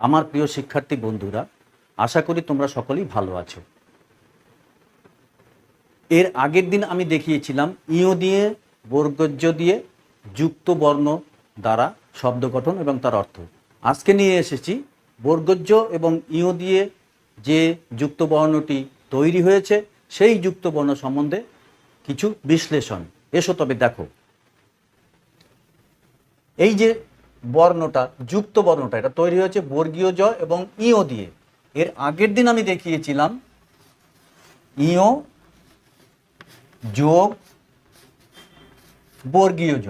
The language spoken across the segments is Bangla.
আমার প্রিয় শিক্ষার্থী বন্ধুরা, আশা করি তোমরা সকলেই ভালো আছো। এর আগের দিন আমি দেখিয়েছিলাম ইও দিয়ে, বর্গজ্য দিয়ে, যুক্ত বর্ণ দ্বারা শব্দ গঠন এবং তার অর্থ। আজকে নিয়ে এসেছি বর্গজ্য এবং ইও দিয়ে যে যুক্ত বর্ণটি তৈরি হয়েছে, সেই যুক্ত বর্ণ সম্বন্ধে কিছু বিশ্লেষণ। এসো তবে দেখো। এই যে বর্ণটা, যুক্ত বর্ণটা, এটা তৈরি হয়েছে বর্গীয় জ এবং ইও দিয়ে। এর আগের দিন আমি দেখিয়েছিলাম ইও যোগ বর্গীয় জ।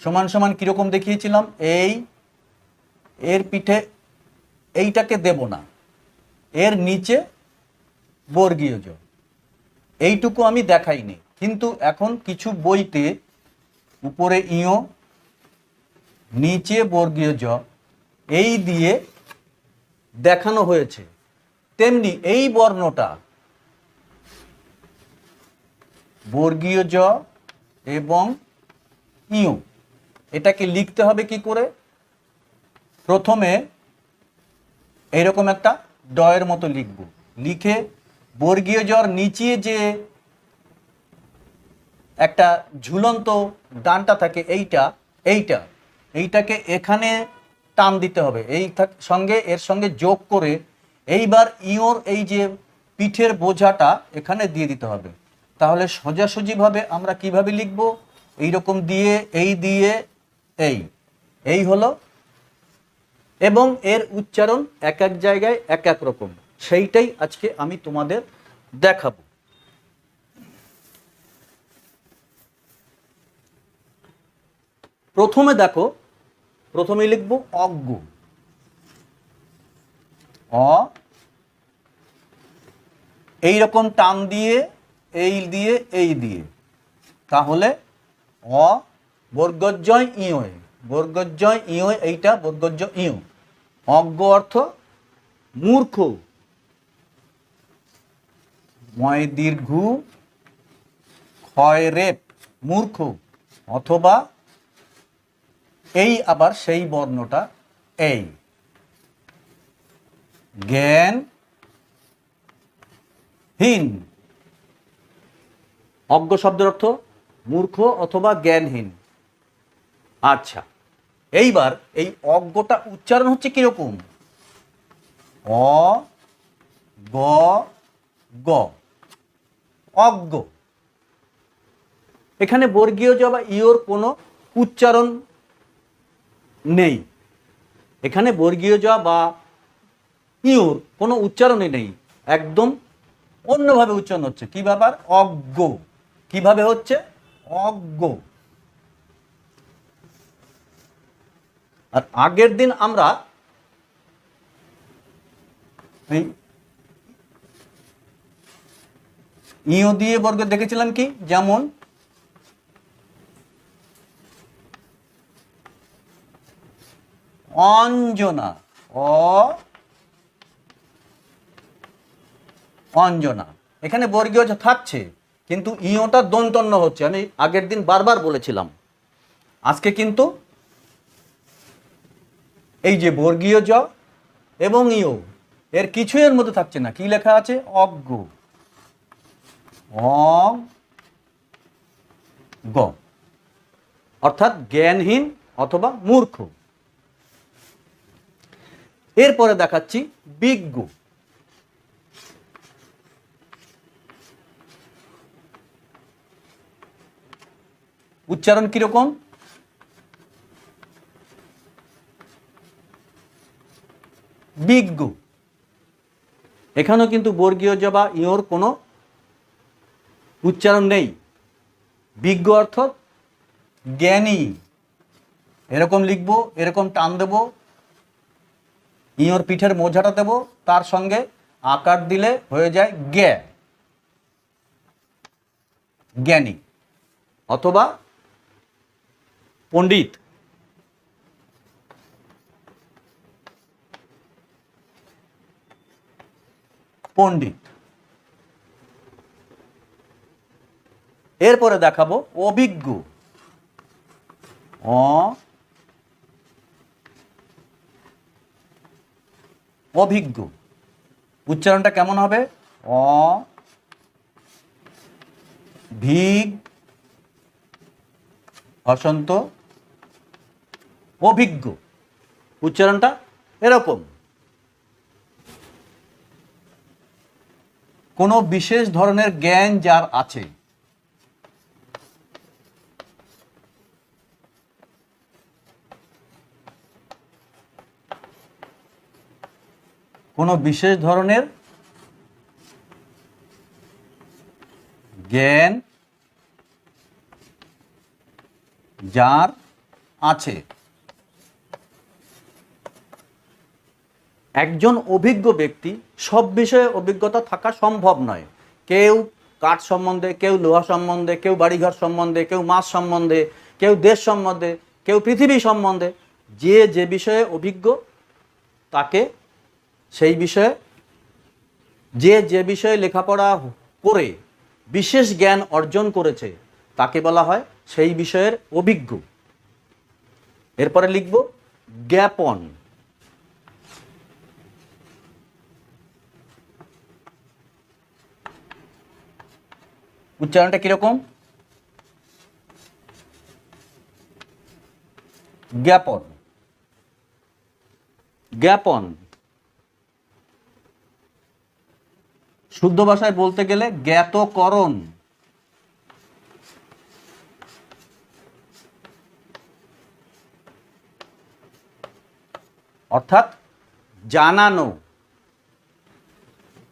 সমান সমান কীরকম দেখিয়েছিলাম? এই, এর পিঠে এইটাকে দেব না। এর নিচে বর্গীয় জ। এইটুকু আমি দেখাইনি। কিন্তু এখন কিছু বইতে উপরে ইও নিচে বর্গীয় জ, এই দিয়ে দেখানো হয়েছে। তেমনি এই বর্ণটা বর্গীয় জ এবং ইউ, এটাকে লিখতে হবে কি করে? প্রথমে এরকম একটা ডয়ের মতো লিখব। লিখে বর্গীয় জ্বর নিচে যে একটা ঝুলন্ত ডানটা থাকে এইটা এইটা এইটাকে এখানে টান দিতে হবে। এই সঙ্গে, এর সঙ্গে যোগ করে এইবার ইওর এই যে পিঠের বোঝাটা এখানে দিয়ে দিতে হবে। তাহলে সোজাসুজিভাবে আমরা কীভাবে লিখব? এই রকম দিয়ে, এই দিয়ে, এই। এই হলো এবং এর উচ্চারণ এক এক জায়গায় এক এক রকম। সেইটাই আজকে আমি তোমাদের দেখাবো। প্রথমে দেখো প্রথমে লিখব অজ্ঞ। অ। এই রকম টান দিয়ে, এই দিয়ে এই দিয়ে। তাহলে অ বর্গজয় ইয় বর্গজয় ইয় এইটা বর্গজ ইয়। অজ্ঞ অর্থ মূর্খ। ময় দীর্ঘ, ক্ষয় রেপ, মূর্খ। অথবা এই আবার সেই বর্ণটা, এই। জ্ঞান, হীন। অজ্ঞ শব্দের অর্থ মূর্খ অথবা জ্ঞানহীন। আচ্ছা এইবার এই অজ্ঞটা উচ্চারণ হচ্ছে কীরকম? অ, গ গ। অজ্ঞ। এখানে বর্গীয় জ বা ইওর কোনো উচ্চারণ নেই। এখানে বর্গীয় জ বা ইওর কোনো উচ্চারণই নেই। একদম অন্যভাবে উচ্চারণ হচ্ছে। কি ব্যাপার? অজ্ঞ। কীভাবে হচ্ছে? অজ্ঞ। আর আগের দিন আমরা এই ইও দিয়ে বর্গ দেখেছিলাম কি? যেমন অঞ্জনা। অ অঞ্জনা। এখানে বর্গীয় থাকছে, কিন্তু ইওটা দন্তন্য হচ্ছে। আমি আগের দিন বারবার বলেছিলাম। আজকে কিন্তু এই যে বর্গীয় জ এবং ইও এর কিছু এর মধ্যে থাকছে না। কি লেখা আছে? অজ্ঞ। অ অর্থাৎ জ্ঞানহীন অথবা মূর্খ। এরপরে দেখাচ্ছি বিজ্ঞ। উচ্চারণ কীরকম? বিজ্ঞ। এখানেও কিন্তু বর্গীয় জ বা ইওর কোনো উচ্চারণ নেই। বিজ্ঞ অর্থ জ্ঞানী। এরকম লিখব, এরকম টান দেব ইঁয়োর পিঠের মোঝাটা দেব, তার সঙ্গে আকার দিলে হয়ে যায় জ্ঞা জ্ঞানী। অথবা পণ্ডিত। পণ্ডিত। এরপরে দেখাবো অভিজ্ঞ। অ অভিজ্ঞ। উচ্চারণটা কেমন হবে? অ, ভিগ, হসন্ত, অভিজ্ঞ। উচ্চারণটা এরকম। কোনো বিশেষ ধরনের জ্ঞান যার আছে? কোনো বিশেষ ধরনের জ্ঞান যার আছে? একজন অভিজ্ঞ ব্যক্তি, সব বিষয়ে অভিজ্ঞতা থাকা সম্ভব নয়। কেউ কাঠ সম্বন্ধে, কেউ লোহা সম্বন্ধে, কেউ বাড়িঘর সম্বন্ধে, কেউ মাছ সম্বন্ধে, কেউ দেশ সম্বন্ধে, কেউ পৃথিবী সম্বন্ধে, যে যে বিষয়ে অভিজ্ঞ, তাকে সেই বিষয়ে, যে যে বিষয়ে লেখাপড়া করে বিশেষ জ্ঞান অর্জন করেছে, তাকে বলা হয় সেই বিষয়ের অভিজ্ঞ। এরপরে লিখব, জ্ঞাপন। উচ্চারণটা কীরকম? জ্ঞাপন। জ্ঞাপন। শুদ্ধ ভাষায় বলতে গেলে জ্ঞাতকরণ। অর্থাৎ জানানো।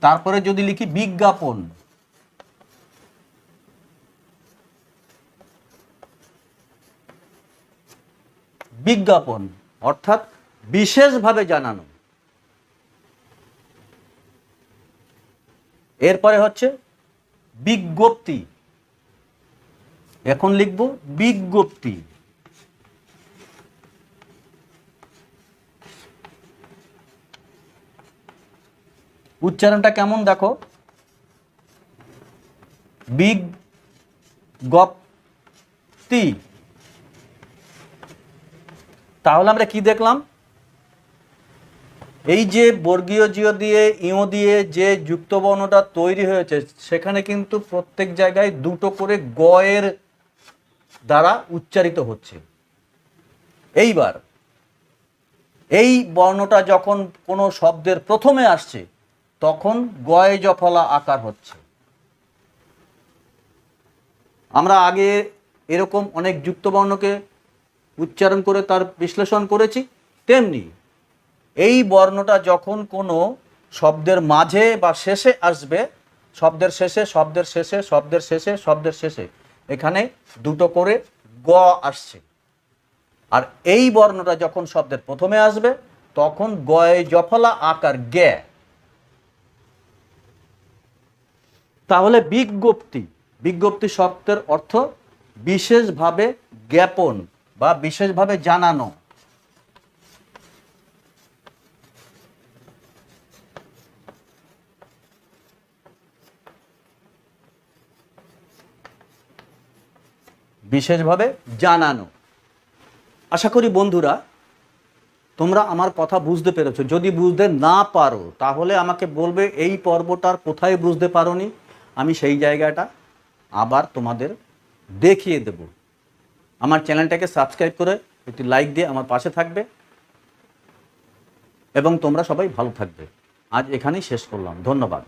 তারপরে যদি লিখি বিজ্ঞাপন। বিজ্ঞাপন, অর্থাৎ বিশেষভাবে জানানো। এরপরে হচ্ছে বিজ্ঞপ্তি। এখন লিখব বিজ্ঞপ্তি। উচ্চারণটা কেমন দেখো? বিজ্ঞপ্তি। তাহলে আমরা কি দেখলাম? এই যে বর্গীয় জিও দিয়ে, ইও দিয়ে যে যুক্ত বর্ণটা তৈরি হয়েছে, সেখানে কিন্তু প্রত্যেক জায়গায় দুটো করে গয়ের দ্বারা উচ্চারিত হচ্ছে। এইবার, এই বর্ণটা যখন কোনো শব্দের প্রথমে আসছে, তখন গয়ে জফলা আকার হচ্ছে। আমরা আগে এরকম অনেক যুক্ত বর্ণকে উচ্চারণ করে তার বিশ্লেষণ করেছি, তেমনি এই বর্ণটা যখন কোনো শব্দের মাঝে বা শেষে আসবে, শব্দের শেষে শব্দের শেষে শব্দের শেষে শব্দের শেষে, এখানে দুটো করে গ আসছে। আর এই বর্ণটা যখন শব্দের প্রথমে আসবে, তখন গয়ে জফলা আকার জ্ঞা তাহলে বিজ্ঞপ্তি বিজ্ঞপ্তি শব্দের অর্থ বিশেষভাবে জ্ঞাপন বা বিশেষভাবে জানানো। বিশেষভাবে জানানো। আশা করি বন্ধুরা, তোমরা আমার কথা বুঝতে পেরেছ। যদি বুঝতে না পারো, তাহলে আমাকে বলবে, এই পর্বটার কোথায় বুঝতে পারোনি? আমি সেই জায়গাটা আবার তোমাদের দেখিয়ে দেব। আমার চ্যানেলটাকে সাবস্ক্রাইব করে একটি লাইক দিয়ে আমার পাশে থাকবে এবং তোমরা সবাই ভালো থাকবে। আজ এখানেই শেষ করলাম। ধন্যবাদ।